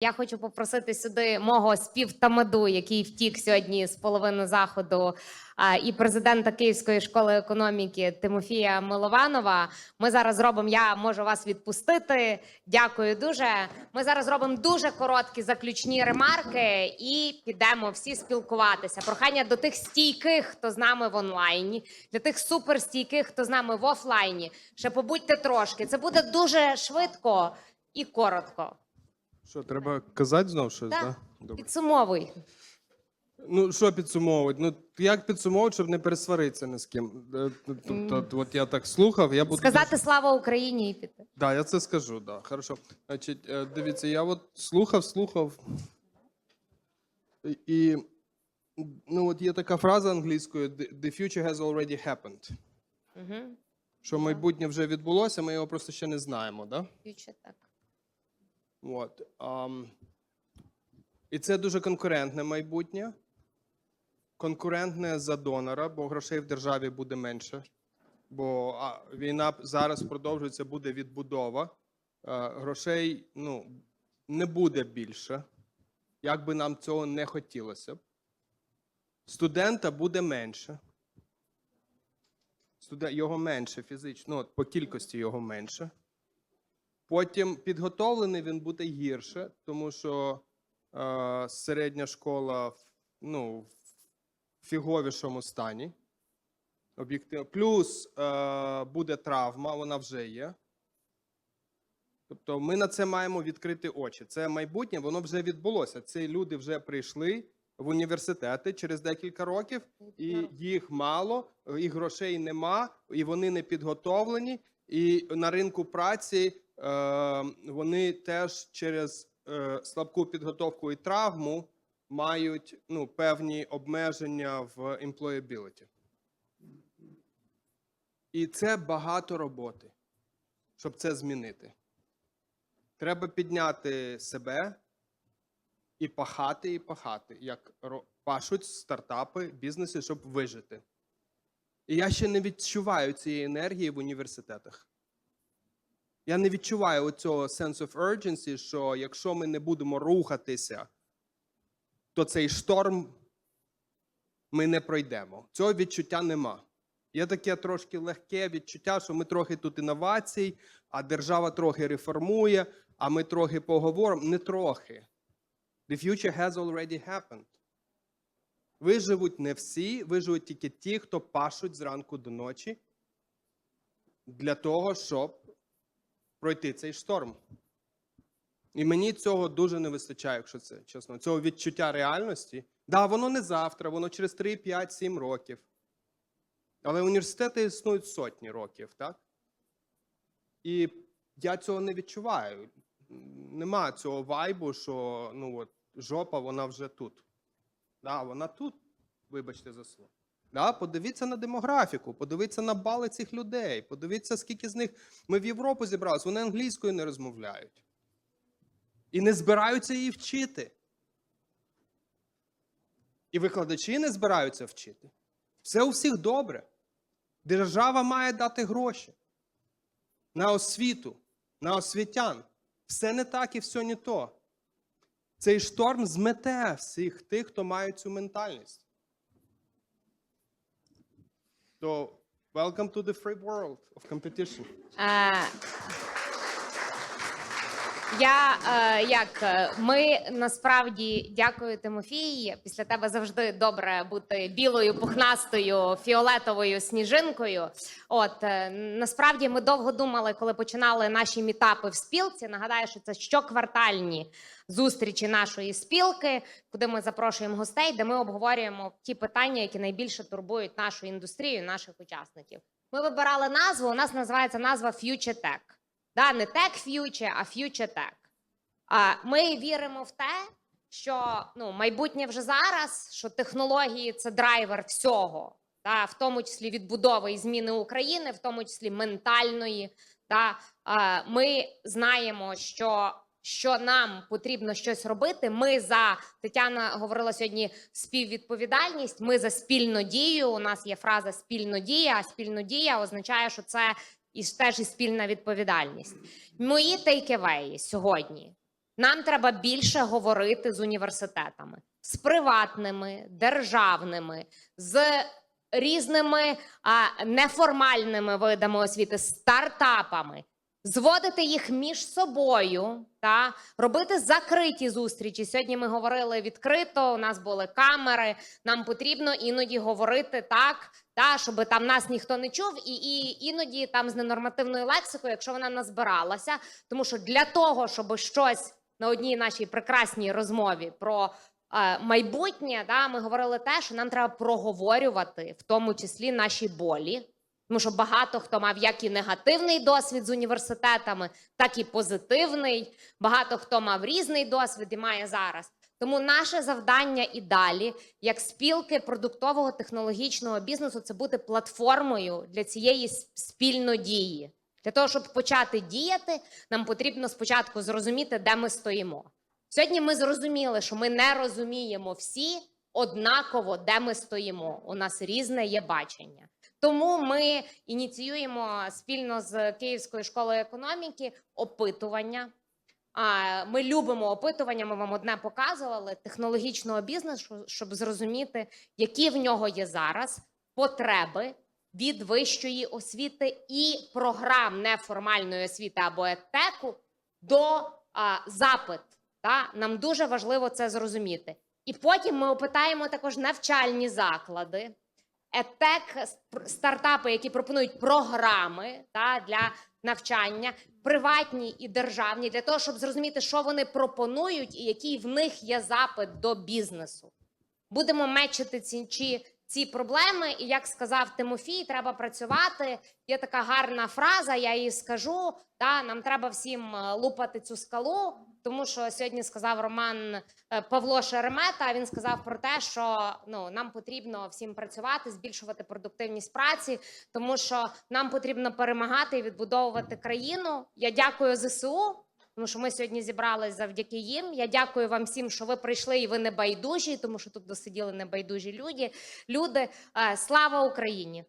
Я хочу попросити сюди мого співтамаду, який втік сьогодні з половини заходу, і президента Київської школи економіки Тимофія Милованова. Ми зараз зробимо. Я можу вас відпустити. Дякую дуже. Ми зараз зробимо дуже короткі заключні ремарки і підемо всі спілкуватися. Прохання до тих стійких, хто з нами в онлайні, для тих суперстійких, хто з нами в офлайні. Ще побудьте трошки. Це буде дуже швидко і коротко. Що, треба казати знов щось, Так. да? Добре. Підсумовуй. Ну, що підсумовувати? Ну, як підсумовувати, щоб не пересваритися ні з ким? Е, Тобто, от я так слухав, я буду... Сказати слава Україні і піти. Да, я це скажу, да. Хорошо. Значить, е, дивіться, я от слухав, слухав. І- ну, от є така фраза англійською: «The future has already happened. Угу. Що майбутнє вже відбулося, ми його просто ще не знаємо, да? так. От. і це дуже конкурентне майбутнє. Конкурентне за донора, бо грошей в державі буде менше. Бо війна зараз продовжується, буде відбудова. Е, грошей ну, не буде більше, як би нам цього не хотілося. б. Студента буде менше. Його менше фізично, ну, по кількості його менше. Потім підготовлений він буде гірше, тому що е, середня школа ну, в фіговішому стані. Об'єктивно. Плюс е, буде травма, вона вже є. Тобто ми на це маємо відкрити очі. Це майбутнє, воно вже відбулося. Ці люди вже прийшли в університети через декілька років, і їх мало, і грошей нема, і вони не підготовлені. І на ринку праці вони теж через е, слабку підготовку і травму мають ну, певні обмеження в employability. І це багато роботи, щоб це змінити. Треба підняти себе і пахати, і пахати, як пашуть стартапи, бізнеси, щоб вижити. І я ще не відчуваю цієї енергії в університетах. Я не відчуваю оцього sense of urgency, що якщо ми не будемо рухатися, то цей шторм ми не пройдемо. Цього відчуття нема. Є таке трошки легке відчуття, що ми трохи тут інновацій, а держава трохи реформує, а ми трохи поговоримо. Не трохи. The future has already happened. Виживуть не всі, виживуть тільки ті, хто пашуть зранку до ночі для того, щоб пройти цей шторм. І мені цього дуже не вистачає, якщо це чесно. Цього відчуття реальності. Да, воно не завтра, воно через 3, 5, 7 років. Але університети існують сотні років, так? І я цього не відчуваю. Нема цього вайбу, що ну, от, жопа, вона вже тут. Да, вона тут, вибачте за слово. Да, подивіться на демографіку, подивіться на бали цих людей, подивіться, скільки з них ми в Європу зібралися, вони англійською не розмовляють. І не збираються її вчити. І викладачі не збираються вчити. Все у всіх добре. Держава має дати гроші на освіту, на освітян. Все не так і все не то. Цей шторм змете всіх тих, хто має цю ментальність. So, welcome to the free world of competition. Uh, я е, як е, ми насправді дякую Тимофій. Після тебе завжди добре бути білою, пухнастою, фіолетовою сніжинкою. От е, насправді ми довго думали, коли починали наші мітапи в спілці. Нагадаю, що це щоквартальні зустрічі нашої спілки, куди ми запрошуємо гостей, де ми обговорюємо ті питання, які найбільше турбують нашу індустрію, наших учасників. Ми вибирали назву. У нас називається назва Future Tech. Да, не Tech Future, а Future Tech. А ми віримо в те, що ну, майбутнє вже зараз, що технології це драйвер всього, да, в тому числі відбудови і зміни України, в тому числі ментальної. Да. А, Ми знаємо, що, що нам потрібно щось робити. Ми за Тетяна говорила сьогодні співвідповідальність. Ми за спільну дію. У нас є фраза спільно дія. А спільно дія означає, що це і теж і спільна відповідальність. Мої тейкевеї сьогодні Нам треба більше говорити з університетами, з приватними, державними, з різними а, неформальними видами освіти, стартапами, зводити їх між собою та робити закриті зустрічі. Сьогодні ми говорили відкрито. У нас були камери. Нам потрібно іноді говорити так, та щоб там нас ніхто не чув, і, і іноді там з ненормативною лексикою, якщо вона назбиралася. Тому що для того, щоб щось на одній нашій прекрасній розмові про е, майбутнє, да, ми говорили те, що нам треба проговорювати, в тому числі наші болі. Тому що багато хто мав як і негативний досвід з університетами, так і позитивний. Багато хто мав різний досвід і має зараз. Тому наше завдання і далі, як спілки продуктового технологічного бізнесу, це бути платформою для цієї спільнодії. Для того, щоб почати діяти, нам потрібно спочатку зрозуміти, де ми стоїмо. Сьогодні ми зрозуміли, що ми не розуміємо всі однаково, де ми стоїмо. У нас різне є бачення. Тому ми ініціюємо спільно з Київською школою економіки опитування. Ми любимо опитування. Ми вам одне показували технологічного бізнесу, щоб зрозуміти, які в нього є зараз потреби від вищої освіти і програм неформальної освіти або ЕТЕКу до а, запит. Та? Нам дуже важливо це зрозуміти. І потім ми опитаємо також навчальні заклади, ЕТЕК, стартапи, які пропонують програми та, для навчання, приватні і державні, для того, щоб зрозуміти, що вони пропонують і який в них є запит до бізнесу. Будемо мечити ці, чи, ці проблеми, і як сказав Тимофій, треба працювати. Є така гарна фраза, я її скажу. Та нам треба всім е, лупати цю скалу, тому що сьогодні сказав Роман е, Павло Шеремета. Він сказав про те, що ну нам потрібно всім працювати, збільшувати продуктивність праці, тому що нам потрібно перемагати і відбудовувати країну. Я дякую ЗСУ. Тому що ми сьогодні зібрались завдяки їм. Я дякую вам всім, що ви прийшли і ви не байдужі, тому що тут досиділи небайдужі люди. Люди, Е, слава Україні!